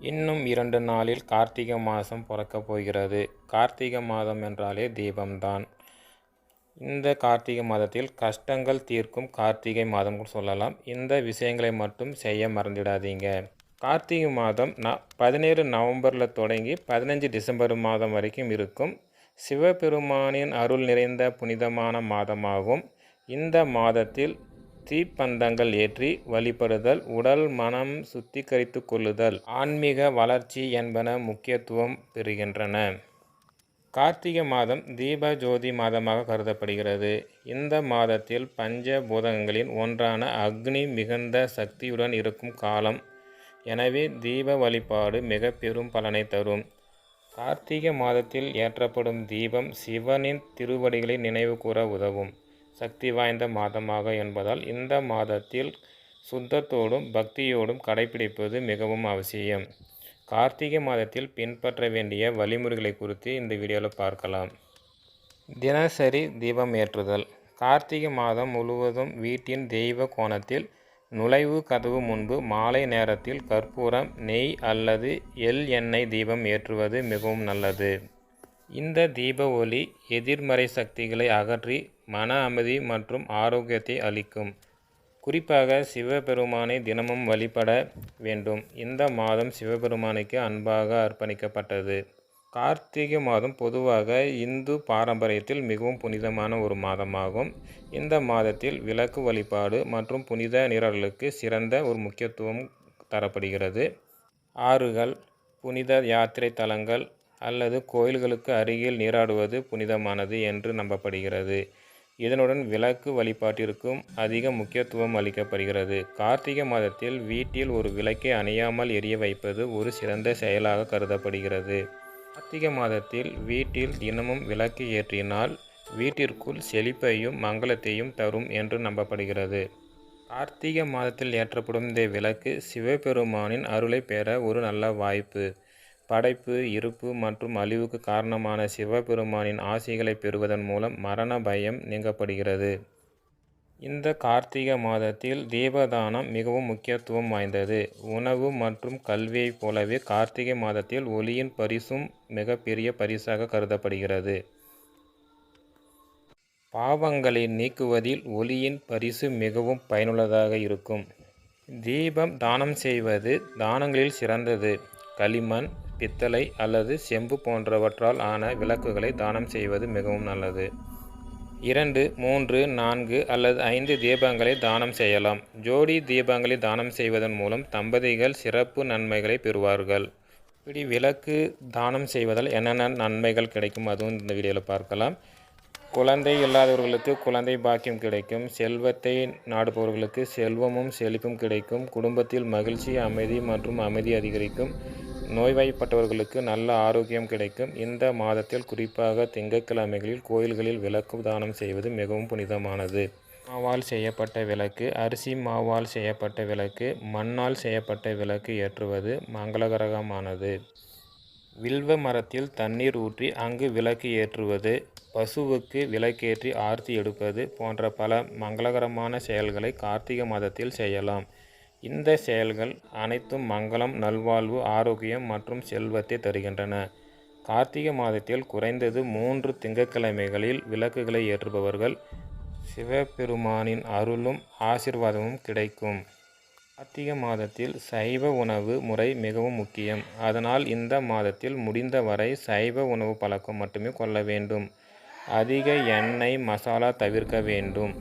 இன்னும் இரண்டு நாளில் கார்த்திகை மாதம் பிறக்கப் போகிறது. கார்த்திகை மாதம் என்றாலே தீபம்தான். இந்த கார்த்திகை மாதத்தில் கஷ்டங்கள் தீர்க்கும் கார்த்திகை மாதம் சொல்லலாம். இந்த விஷயங்களை மட்டும் செய்ய மறந்துடாதீங்க. கார்த்திகை மாதம் ந பதினேழு நவம்பரில் தொடங்கி பதினஞ்சு டிசம்பர் மாதம் வரைக்கும் இருக்கும். சிவபெருமானின் அருள் நிறைந்த புனிதமான மாதமாகும். இந்த மாதத்தில் தீப்பந்தங்கள் ஏற்றி வழிபடுதல் உடல் மனம் சுத்திகரித்து கொள்ளுதல் ஆன்மீக வளர்ச்சி என்பன முக்கியத்துவம் பெறுகின்றன. கார்த்திகை மாதம் தீப ஜோதி மாதமாக கருதப்படுகிறது. இந்த மாதத்தில் பஞ்ச பூதங்களின் ஒன்றான அக்னி மிகுந்த சக்தியுடன் இருக்கும் காலம். எனவே தீப வழிபாடு மிக பெரும் பலனை தரும். கார்த்திகை மாதத்தில் ஏற்றப்படும் தீபம் சிவனின் திருவடிகளை நினைவு கூற உதவும். சக்தி வாய்ந்த மாதமாக என்பதால் இந்த மாதத்தில் சுத்தத்தோடும் பக்தியோடும் கடைபிடிப்பது மிகவும் அவசியம். கார்த்திகை மாதத்தில் பின்பற்ற வேண்டிய வழிமுறைகளை குறித்து இந்த வீடியோவில் பார்க்கலாம். தினசரி தீபம் ஏற்றுதல். கார்த்திகை மாதம் முழுவதும் வீட்டின் தெய்வ கோணத்தில் நுழைவு கதவு முன்பு மாலை நேரத்தில் கற்பூரம் நெய் அல்லது எள் எண்ணெய் தீபம் ஏற்றுவது மிகவும் நல்லது. இந்த தீப ஒளி எதிர்மறை சக்திகளை அகற்றி மன அமைதி மற்றும் ஆரோக்கியத்தை அளிக்கும். குறிப்பாக சிவபெருமானை தினமும் வழிபட வேண்டும். இந்த மாதம் சிவபெருமானுக்கு அன்பாக அர்ப்பணிக்கப்பட்டது. கார்த்திகை மாதம் பொதுவாக இந்து பாரம்பரியத்தில் மிகவும் புனிதமான ஒரு மாதமாகும். இந்த மாதத்தில் விளக்கு வழிபாடு மற்றும் புனித நீராடலுக்கு சிறந்த ஒரு முக்கியத்துவம் தரப்படுகிறது. ஆறுகள் புனித யாத்திரை தலங்கள் அல்லது கோயில்களுக்கு அருகில் நீராடுவது புனிதமானது என்று நம்பப்படுகிறது. இதனுடன் விளக்கு வழிபாட்டிற்கும் அதிக முக்கியத்துவம் அளிக்கப்படுகிறது. கார்த்திகை மாதத்தில் வீட்டில் ஒரு விளக்கை அணையாமல் எரிய வைப்பது ஒரு சிறந்த செயலாக கருதப்படுகிறது. கார்த்திகை மாதத்தில் வீட்டில் தினமும் விளக்கு ஏற்றினால் வீட்டிற்குள் செழிப்பையும் மங்களத்தையும் தரும் என்று நம்பப்படுகிறது. கார்த்திகை மாதத்தில் ஏற்றப்படும் இந்த விளக்கு சிவபெருமானின் அருளை பெற ஒரு நல்ல வாய்ப்பு. படைப்பு இருப்பு மற்றும் அழிவுக்கு காரணமான சிவபெருமானின் ஆசைகளை பெறுவதன் மூலம் மரண பயம் நீங்கப்படுகிறது. இந்த கார்த்திகை மாதத்தில் தீபதானம் மிகவும் முக்கியத்துவம் வாய்ந்தது. உணவு மற்றும் கல்வியைப் போலவே கார்த்திகை மாதத்தில் ஒளியின் பரிசும் மிகப்பெரிய பரிசாக கருதப்படுகிறது. பாவங்களை நீக்குவதில் ஒளியின் பரிசு மிகவும் பயனுள்ளதாக இருக்கும். தீபம் தானம் செய்வது தானங்களில் சிறந்தது. களிமண் பித்தளை அல்லது செம்பு போன்றவற்றால் ஆன விளக்குகளை தானம் செய்வது மிகவும் நல்லது. இரண்டு மூன்று நான்கு அல்லது ஐந்து தீபங்களை தானம் செய்யலாம். ஜோடி தீபங்களை தானம் செய்வதன் மூலம் தம்பதிகள் சிறப்பு நன்மைகளை பெறுவார்கள். இப்படி விளக்கு தானம் செய்வதால் என்னென்ன நன்மைகள் கிடைக்கும் அதுவும் இந்த வீடியோவில் பார்க்கலாம். குழந்தை இல்லாதவர்களுக்கு குழந்தை பாக்கியம் கிடைக்கும். செல்வத்தை நாடுபவர்களுக்கு செல்வமும் செழிப்பும் கிடைக்கும். குடும்பத்தில் மகிழ்ச்சி அமைதி மற்றும் அமைதி அதிகரிக்கும். நோய்வாய்ப்பட்டவர்களுக்கு நல்ல ஆரோக்கியம் கிடைக்கும். இந்த மாதத்தில் குறிப்பாக திங்கட்கிழமைகளில் கோயில்களில் விளக்கு தானம் செய்வது மிகவும் புனிதமானது. மாவால் செய்யப்பட்ட விளக்கு அரிசி மாவால் செய்யப்பட்ட விளக்கு மண்ணால் செய்யப்பட்ட விளக்கு ஏற்றுவது மங்களகரகமானது. வில்வ மரத்தில் தண்ணீர் ஊற்றி அங்கு விளக்கு ஏற்றுவது பசுவுக்கு விளக்கேற்றி ஆர்த்தி எடுப்பது போன்ற பல மங்களகரமான செயல்களை கார்த்திகை மாதத்தில் செய்யலாம். இந்த செயல்கள் அனைத்தும் மங்களம் நல்வாழ்வு ஆரோக்கியம் மற்றும் செல்வத்தை தருகின்றன. கார்த்திகை மாதத்தில் குறைந்தது மூன்று திங்கட்கிழமைகளில் விளக்குகளை ஏற்றுபவர்கள் சிவபெருமானின் அருளும் ஆசிர்வாதமும் கிடைக்கும். கார்த்திகை மாதத்தில் சைவ உணவு முறை மிகவும் முக்கியம். அதனால் இந்த மாதத்தில் முடிந்தவரை சைவ உணவு பழக்கம் மட்டுமே கொள்ள வேண்டும். அதிக எண்ணெய் மசாலா தவிர்க்க வேண்டும்.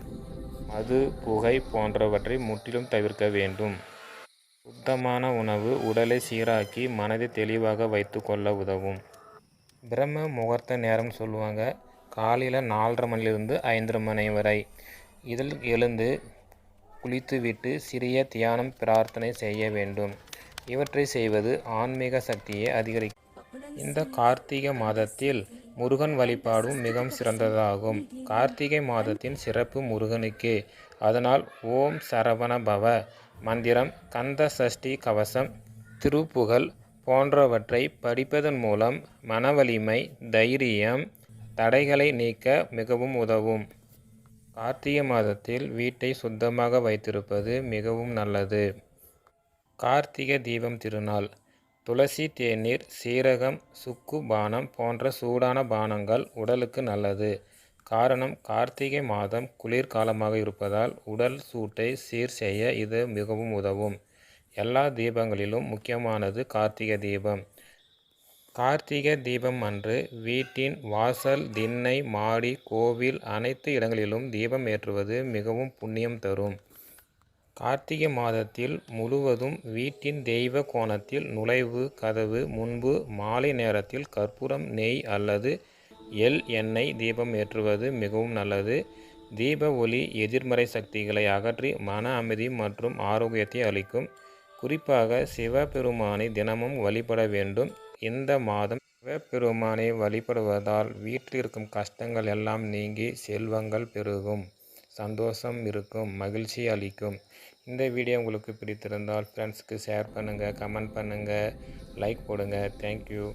மது புகை போன்றவற்றை முற்றிலும் தவிர்க்க வேண்டும். சுத்தமான உணவு உடலை சீராக்கி மனதை தெளிவாக வைத்து கொள்ள உதவும். பிரம்ம முகூர்த்த நேரம் சொல்லுவாங்க. காலையில் நாலரை மணிலிருந்து ஐந்தரை மணி வரை. இதில் எழுந்து குளித்துவிட்டு சிறிய தியானம் பிரார்த்தனை செய்ய வேண்டும். இவற்றை செய்வது ஆன்மீக சக்தியை அதிகரிக்கும். இந்த கார்த்திகை மாதத்தில் முருகன் வழிபாடும் மிகவும் சிறந்ததாகும். கார்த்திகை மாதத்தின் சிறப்பு முருகனுக்கே. அதனால் ஓம் சரவண பவ மந்திரம் கந்த சஷ்டி கவசம் திருப்புகழ் போன்றவற்றை படிப்பதன் மூலம் மனவலிமை தைரியம் தடைகளை நீக்க மிகவும் உதவும். கார்த்திகை மாதத்தில் வீட்டை சுத்தமாக வைத்திருப்பது மிகவும் நல்லது. கார்த்திகை தீபம் திருநாள். துளசி தேநீர் சீரகம் சுக்கு பானம் போன்ற சூடான பானங்கள் உடலுக்கு நல்லது. காரணம் கார்த்திகை மாதம் குளிர்காலமாக இருப்பதால் உடல் சூட்டை சீர் செய்ய இது மிகவும் உதவும். எல்லா தீபங்களிலும் முக்கியமானது கார்த்திகை தீபம். கார்த்திகை தீபம் அன்று வீட்டின் வாசல் திண்ணை மாடி கோவில் அனைத்து இடங்களிலும் தீபம் ஏற்றுவது மிகவும் புண்ணியம் தரும். கார்த்திகை மாதத்தில் முழுவதும் வீட்டின் தெய்வ கோணத்தில் நுழைவு கதவு முன்பு மாலை நேரத்தில் கற்பூரம் நெய் அல்லது எள் எண்ணெய் தீபம் ஏற்றுவது மிகவும் நல்லது. தீப ஒளி எதிர்மறை சக்திகளை அகற்றி மன அமைதி மற்றும் ஆரோக்கியத்தை அளிக்கும். குறிப்பாக சிவபெருமானை தினமும் வழிபட வேண்டும். இந்த மாதம் சிவபெருமானை வழிபடுவதால் வீட்டில் இருக்கும் கஷ்டங்கள் எல்லாம் நீங்கி செல்வங்கள் பெருகும். சந்தோஷம் இருக்கும் மகிழ்ச்சி அளிக்கும். இந்த வீடியோ உங்களுக்கு பிடித்திருந்தால் ஃப்ரெண்ட்ஸுக்கு ஷேர் பண்ணுங்கள் கமெண்ட் பண்ணுங்கள் லைக் போடுங்கள் தேங்க்யூ